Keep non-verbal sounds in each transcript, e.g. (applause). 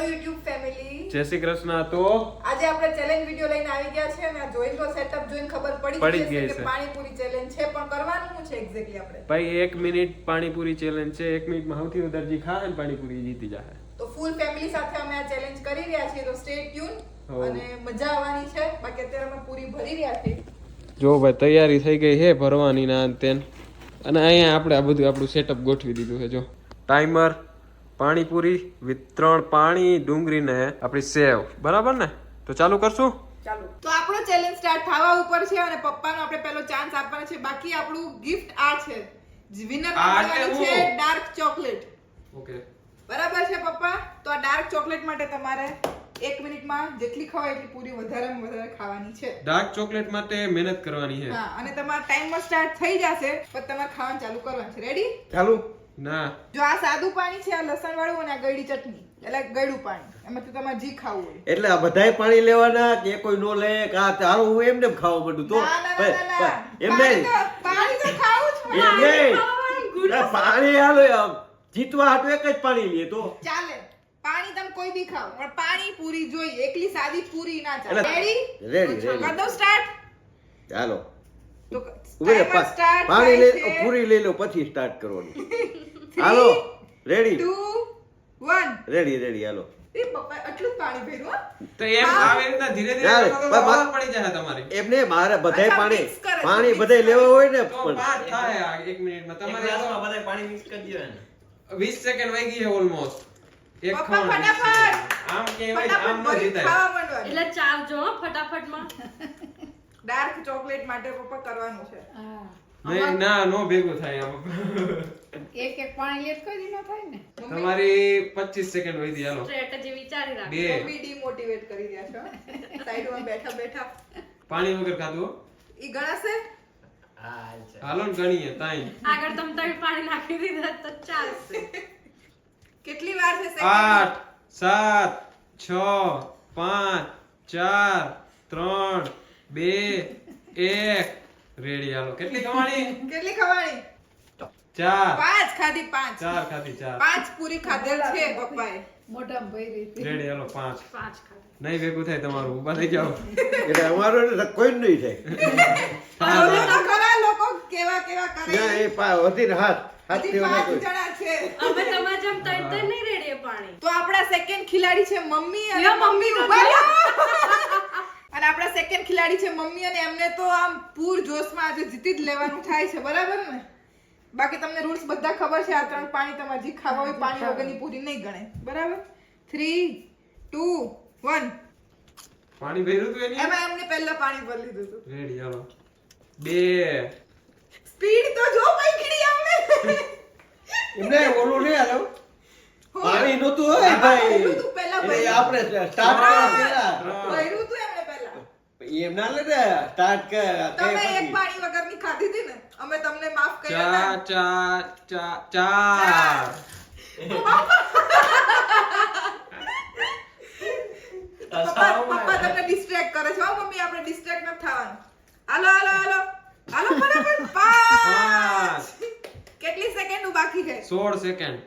Hello YouTube family જય શ્રી કૃષ્ણ તો આજે આપણે ચેલેન્જ વિડિયો લઈને આવી ગયા છે અને આ જોઈ લો સેટઅપ જોઈને ખબર પડી ગઈ છે. કે પાણીપુરી ચેલેન્જ છે પણ કરવાનું શું છે એક્ઝેક્ટલી આપણે? ભાઈ એક મિનિટ પાણીપુરી ચેલેન્જ છે એક મિનિટમાં સૌથી વધારે જી ખાય ને પાણીપુરી જીતી જાય તો ફૂલ ફેમિલી સાથે અમે આ ચેલેન્જ કરી રહ્યા છીએ તો સ્ટે ટ્યુન અને મજા આવવાની છે. બાકી અત્યારે અમે પૂરી ભરી રહ્યા છીએ. જો ભાઈ તૈયારી થઈ ગઈ છે ભરવાની ના તેન. અને અહીંયા આપણે આ બધું આપણું સેટઅપ ગોઠવી દીધું છે જો. ટાઈમર પાણીપુરી વિથ ત્રણ પાણી ડુંગળી ને આપણી સેવ. બરાબર ને? તો ચાલુ કરશું? ચાલો. તો આપણો ચેલેન્જ સ્ટાર્ટ થવા ઉપર છે અને પપ્પાનો આપણે પહેલો ચાન્સ આપવાનો છે. બાકી આપણું ગિફ્ટ આ છે. વિનર છે ડાર્ક ચોકલેટ ઓકે. બરાબર છે પપ્પા? તો આ ડાર્ક ચોકલેટ માટે તમારે એક મિનિટમાં જેટલી ખવાય એટલી પૂરી વધારે વધારે ખાવાની છે. ડાર્ક ચોકલેટ માટે મહેનત કરવાની છે. હા અને તમારો ટાઈમર સ્ટાર્ટ થઈ જશે પણ તમારે ખાવાનું ચાલુ કરવાનું છે. રેડી ચાલુ. ના. જો આ સાદું પાણી છે આ લસણ વાળું અને આ ગળી ચટણી. એટલે ગળ્યું પાણી. એમાંથી તમારે જી ખાવું હોય. એટલે આ બધાય પાણી લેવાના કે કોઈ નો લે કે આ તારું હું એમને એમ ખાવા માંડું તો. એમ નહીં. તો- પાણી તો ખાવું જ એમ નહીં. પાણી હાલો આમ જીતવા હાટુ એક જ પાણી લે તો. ચાલે. પાણી તમે કોઈ બી ખાઓ. પણ પાણી પૂરી જોઈએ. એકલી સાદી પૂરી ના ચાલે. રેડી રેડી કર દો સ્ટાર્ટ ચાલો. તો પાણી લે પૂરી લઈ લો પછી સ્ટાર્ટ કરવાનું. (laughs) હાલો ready two one ready ready હાલો. જ એમને મારે બધાય પાણી mix કરે છે, પાણી બધાય લેવા હોય ને તો પણ પાંચ થાય આ એક મિનિટમાં. તમારે પાણી મિક્સ કરી દેવાના 20 સેકન્ડ વહી ગઈ છે ઓલમોસ્ટ એક. આમ કહેવાય આમ ફટાફટ ન જીતાય. એટલે ચાવજો હો ફટાફટમાં. (laughs) ડાર્ક ચોકલેટ માટે પપ્પા કરવાનું છે. નહીં ના નો ભેગું થાય એક એક પાણી લેત કોઈ દી થાય ને? તમારી 25 સેકન્ડ વહી હાલો. સ્ટ્રેટેજી વિચારી રાખ. બે. ડીમોટિવેટ કરી રહ્યા છો. સાઈડમાં બેઠા બેઠા. પાણી વગર ખાધું ઈ ગણાશે હાલો ને ગણીએ તાઈ આગળ તમ તમે પાણી નાખી દીધા તો ચાલશે. કેટલી વાર છે second? આઠ સાત છ પાંચ ચાર ત્રણ બે એક રેડી હાલો કેટલી કમાણી કેટલી ખવાણી? ચાર. પાંચ ખાધી પાંચ. ચાર ખાધી ચાર. પાંચ પૂરી ખાધેલ છે પપ્પાએ. મોઢામાં ભરી હતી. રેડી હાલો પાંચ. પાંચ ખાધી. નહીં ભેગું થાય તમારું ઊભા થઈ જાઓ. એટલે અમારો કોઈ નહીં થાય. તો ખરા લોકો કેવા કેવા કરે. ના એ પા વધીને હાથ હાથ હજી કોઈ. છે. અમે તમારા જેમ તઈ તઈ નહીં રેડી પાણી. તો આપણા સેકન્ડ ખિલાડી છે મમ્મી અને મમ્મી ઊભા. અને આપણા સેકન્ડ ખિલાડી છે મમ્મી અને એમને તો આમ પૂર જોશમાં આજે જીતી જ લેવાનું થાય છે બરાબર ને? બાકી તમને રૂલ્સ બધા ખબર છે આ ત્રણ પાણી તમારે જે ખાવા હોય પાણી વગરની પૂરી નહીં ગણે બરાબર? થ્રી ટુ વન પાણી ભર્યું તું એની? એમાં એમને પહેલા પાણી ભરી લીધું હતું. રેડી હાલો. બે. સ્પીડ તો જો પૈકડી અમને. એમને ઓલો નહીં હાલો. પાણી નતું હોય ભાઈ. તું પહેલા ભાઈ આપણે સ્ટાર્ટ કરવા પહેલા. ભર્યું તું કેટલી સેકન્ડ બાકી છે? સોળ સેકન્ડ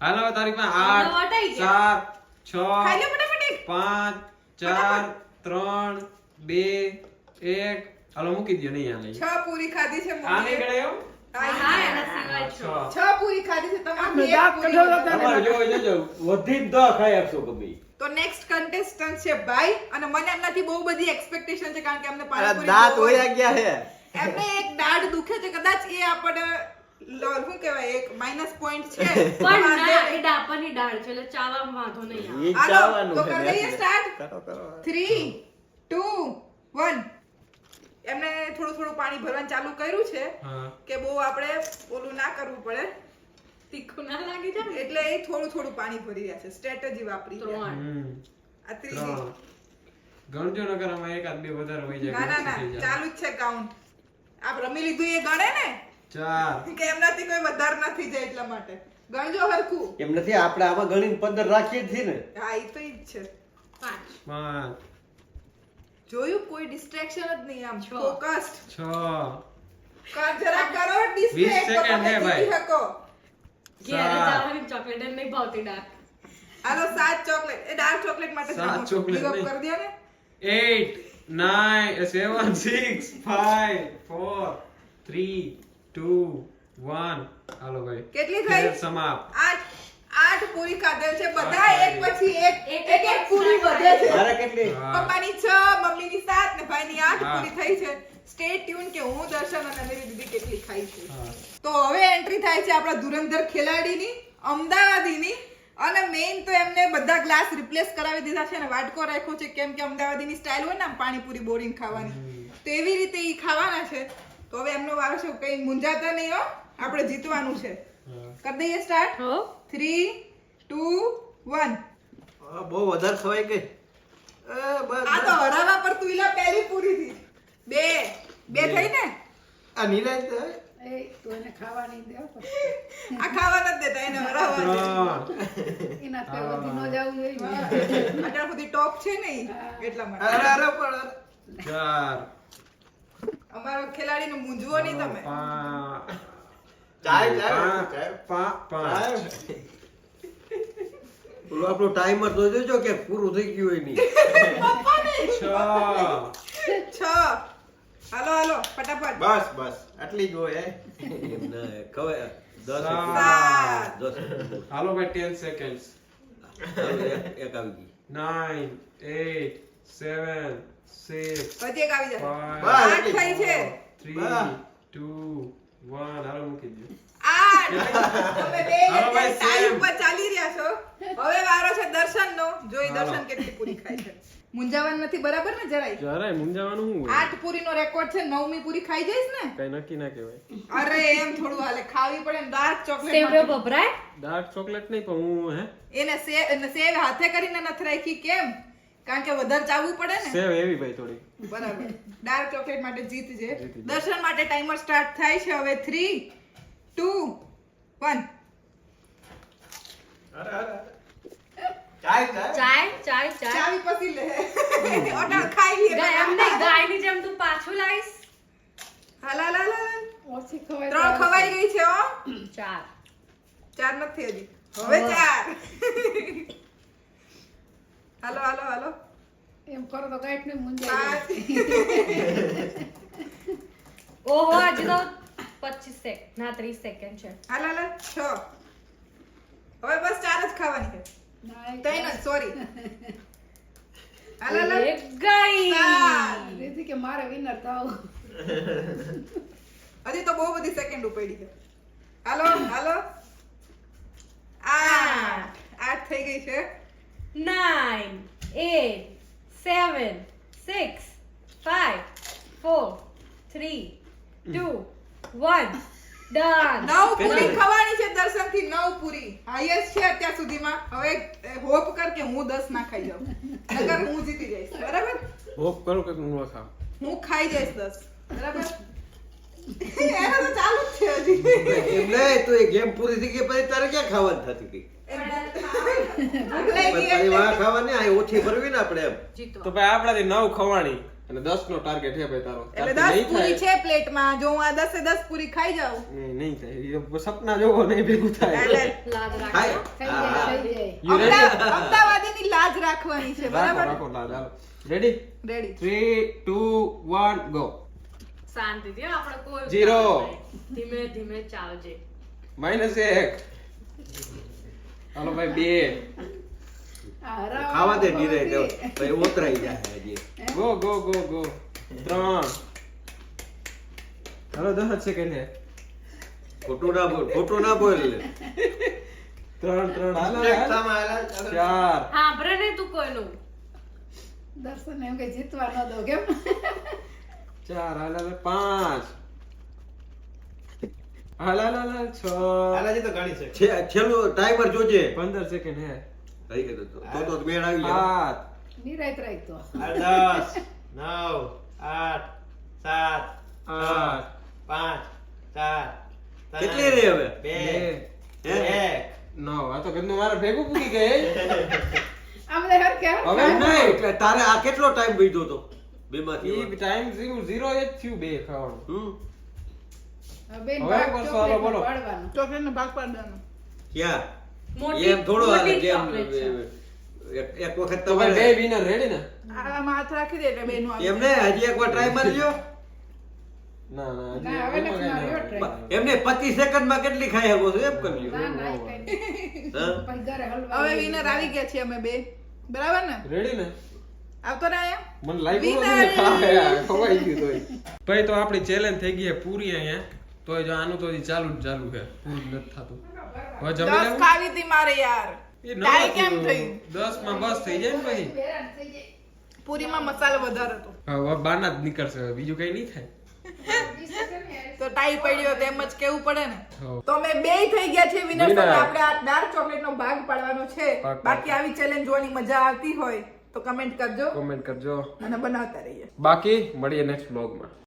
હાલો તારીખમાં 8 7 છ. પાંચ ચાર ત્રણ બે એક. હાલો મૂકી દો નહીં આ છ પૂરી ખાધી છે આ નહીં છો પૂરી ખાધી છે તમારે જોજો વધી ખાઈ આપશો તો નેક્સ્ટ કન્ટેસ્ટન્ટ છે ભાઈ અને મને એમનાથી બહુ બધી એક્સપેક્ટેશન છે કારણ કે અમને પાણીપુરી દાંત હોય ગયા છે? એમને એક દાઢ દુખે છે કદાચ એ આપણે લ- શું કહેવાય? એક માઇનસ પોઈન્ટ છે. (laughs) પણ ના એ ડાપરની ડાળ છે એટલે ચાવામાં વાંધો નહીં આવે. ચાવવાનું તો કરી દઈએ સ્ટાર્ટ કરો કરો. થ્રી ટુ વન એમને થોડું થોડું પાણી ભરવાનું ચાલુ કર્યું છે કે બહુ આપણે ઓલું ના કરવું પડે. તીખું ના લાગી જાય? એટલે એ થોડું થોડું પાણી ભરી રહ્યા છે. સ્ટ્રેટેજી વાપરી. ત્રણ. આ ત્રીજી ગણજો નગર આમાં એકાદ બે વધારે હોય જાય ના ના. ચાલુ જ છે કાઉન્ટ આપ રમી લીધું એ ગણે ને? (laughs) કે એમનાથી કોઈ વધારે નથી જાય એટલા માટે. ગણજો હરખું. એમ આપણે આમાં ગણીને પંદર રાખીએ છીએ ને. હા એ તો જ છે. પાંચ. જોયું? કોઈ ડિસ્ટ્રેક્શન જ નહીં આમ. ફોકસ્ડ છ. કર જરા કરો ડિસ્ટ્રેક્ટ 20 સેકન્ડ હે શકો. ઘેર જવાની ચોકલેટ નહીં ભાવતી ડાર્ક. આલો સાત ચોકલેટ. એ ડાર્ક ચોકલેટ માટે સાત ચોકલેટ ગિવ કરી દે ને. 8 9 7 6 5 4 3 ટુ વન હાલો ભાઈ. કેટલી થઈ? સમાપ્ત. આઠ આઠ પૂરી ખાધેલ છે. બધા એક પછી એક એક એક પૂરી વધે છે. પપ્પાની 6 મમ્મીની 7 ને ભાઈની 8 પૂરી થઈ છે. સ્ટે ટ્યુન કે હું દર્શન અને મેરી દીદી કેટલી ખાઈ છે. તો હવે એન્ટ્રી થાય છે આપણા ધુરંધર ખેલાડીની અમદાવાદીની. અને મેઇન તો એમને બધા ગ્લાસ રિપ્લેસ કરાવી દીધા છે અને વાટકો રાખ્યો છે. કેમ કે અમદાવાદીની સ્ટાઇલ હોય ને પાણીપુરી બોરિંગ ખાવાની. તો એવી રીતે એ ખાવાના છે. તો હવે એમનો વારો છે કઈ મુંજાતા નહીં હો. આપણે જીતવાનું છે. કરી દઈએ સ્ટાર્ટ થ્રી ટુ વન બહુ વધારે ખવાય કે? આ તો હરાવા પર તું પહેલી પૂરી થી બે બે થઈ ને? આ નીલા એ તું એને ખાવા નહીં દે આ ખાવા નથી દેતા એને હરાવા એના તો વધી ન જવું જોઈએ. અત્યાર સુધી ટોપ છે ને એટલા માટે. અરે અરે પણ ચાર. અમારો ખેલાડીને મૂંઝવો નહીં તમે. ચાય ચાય. પાંચ પાંચ ઓલો આપણો ટાઈમર તો જોજો કે પૂરું થઈ ગયું હોય નહીં. છ. છ. હાલો હાલો ફટાફટ. બસ બસ. આટલી જ હોય ના સાત. સાત. દસ હાલો ભાઈ ટેન સેકન્ડ્સ એક એક આવી ગઈ. નાઇન એટ સેવન સિક્સ હજી એક આવી જાય આઠ થઈ છે. થ્રી ટુ વન હાલો મૂકી દો. આઠ. (laughs) તમે બે ટાઈમ સેમ. ચાલી રહ્યા છો. હવે વારો છે દર્શનનો. જોઈ દર્શન કેટલી પૂરી ખાય છે. મૂંઝાવાનું નથી બરાબર ને જરાય? જરાય મૂંઝાવાનું શું હોય? આઠ પૂરીનો રેકોર્ડ છે નવમી પૂરી ખાઈ જઈશ ને? કઈ નક્કી ના કહેવાય. અરે એમ થોડું હાલે. ખાવી પડે ને ડાર્ક ચોકલેટ ભભરાય ડાર્ક ચોકલેટ નહીં પણ હું હે? એને સેવ હાથે કરીને નથી રાખી કેમ? કારણ કે વધારે ચાવવું પડે ને. સેવ એવી ભાઈ થોડી. બરાબર. ડાર્ક ચોકલેટ માટે જીત છે. દર્શન માટે ટાઈમર સ્ટાર્ટ થાય છે હવે થ્રી ટુ વન અરે અરે અરે. ચાય ચાય. ચાય ચાય ચાય. ચાવી પછી લે. ઓટા (laughs) ખાઈ લઈએ ગાય એમ નહીં ગાયની જેમ તું પાછું લાવીશ. હાલ. ઓછી ત્રણ ખવાઈ ગઈ છે હો. ચાર. ચાર નથી હજી. હવે ચાર. (laughs) હાલો હાલો હાલો. એમ કરો તો ગાઈટ ને મૂંઝાય ઓહો હજી તો પચીસ સેકન્ડ ના ત્રીસ સેકન્ડ છે. હાલ હાલ છો. હવે બસ ચાર જ ખાવાની છે. તઈ ન સોરી હાલ હાલ. ગઈ. રીતિ કે મારે વિનર થાવ હજી તો બહુ બધી સેકન્ડ પડી છે. હાલો હાલો. આ આઠ થઈ ગઈ છે. Nine eight, seven, six, five, four, three, two, one. Done. નવ પૂરી ખવાની છે દર્શનથી નવ પૂરી. હાઈએસ્ટ છે અત્યાર સુધીમાં. હવે હોપ કર કે હું દસ ના ખાઈ જાઉં. નકર હું જીતી જઈશ. બરાબર? હોપ કરું કે હું ન ખાવ હું ખાઈ જઈશ દસ. બરાબર? એનો તો ચાલુ જ છે હજી. એમ તો એ ગેમ પૂરી થઈ ગઈ પછી તારે ક્યાં ખાવાની થતી હતી (laughs) વાહ ખાવાની આ ઓછી ભરવી ને આપણે એમ. તો ભાઈ આપણાથી નવ ખવાણી અને દસ નો ટાર્ગેટ છે ભાઈ તારો. એટલે પૂરી છે પ્લેટમાં. જો હું આ પૂરી ખાઈ જાઉં. નહીં નહીં થાય. સપના જોવો નહીં ભેગું થાય. લાજ અમદાવાદીની લાજ રાખવાની છે બરાબર? રાખો લાલ ready ready three two one go શાંતિથી આપણે કોઈ Zero. ધીમે ધીમે ચાલજે. હાલો ભાઈ બે. ખાવા દે ડીરે નથી. ઓતરાઈ જાય હજી. Go go go go. ત્રણ. હાલો દસ છે કે ખોટું ના બોલ ખોટું ના બોલ. ત્રણ ત્રણ. ચાર. સાંભળે નહીં તું કોઈનું. દર્શન એમ કે જીતવા ન દો કેમ? ચાર હાલ. પાંચ. હાલ હાલ હાલ હાલ, છ. હાલાજી તો ઘણી છે. છે- છેલ્લું ટાઈમર જોજે પંદર સેકન્ડ હે. ગયું તો તો તો મેળ આવી સાત. નિરાયત રાખ તો. કેટલી રહી હવે? બે બે. એક. નવ. આ તો ઘરનું મારે ભેગું પૂરી ગઈ. હવે નહીં. તારે આ કેટલો ટાઈમ બીજો તો? બે ઈ માંથી ટાઈમ ઝીરો ઝીરો એ જ થયું બે ખાવાનું. હમ. ભાગ પાડવાનું. ક્યાં? એમ થોડું. એક વખત બે વિનર રેડી ને? રાખી દે એટલે બેનું ટ્રાય મારજો. એમને 25 સેકન્ડમાં કેટલી ખાઈ શકો છો? એમ કરજો ના ના એ કઈ નહીં. હા? પછી ઘરે હલવા હવે વિનર આવી ગયા છીએ અમે બે. બરાબર ને? રેડી ને? આવતો ને મને લાગ્યું Winner! નતું કે ખા યાર, ખવાઈ ગયું ભાઈ તો આપણી ચેલેન્જ થઈ ગઈ પૂરી અહીંયા. તોય જો આનું તો ચાલુ જ ચાલુ છે. પૂરું નથી થતું. હવે જમી લેવું? ખાવી હતી મારે યાર. એ ટાઈ કેમ થઈ? 10 માં બસ થઈ જાય ને પછી? પૂરીમાં મસાલો વધારે હતો. હવે બાના જ નીકળશે. બીજું કઈ નહીં થાય. તો ટાઈ પડ્યો તો એમ જ કેવું પડે ને? તો અમે બે થઈ ગયા છે વિનર. આપણે આ ડાર્ક ચોકલેટ નો ભાગ પાડવાનો છે. બાકી આવી ચેલેન્જ જોવાની મજા આવતી હોય તો કમેન્ટ કરજો. કમેન્ટ કરજો. અને બનાવતા રહીએ. બાકી મળીએ નેક્સ્ટ બ્લોગમાં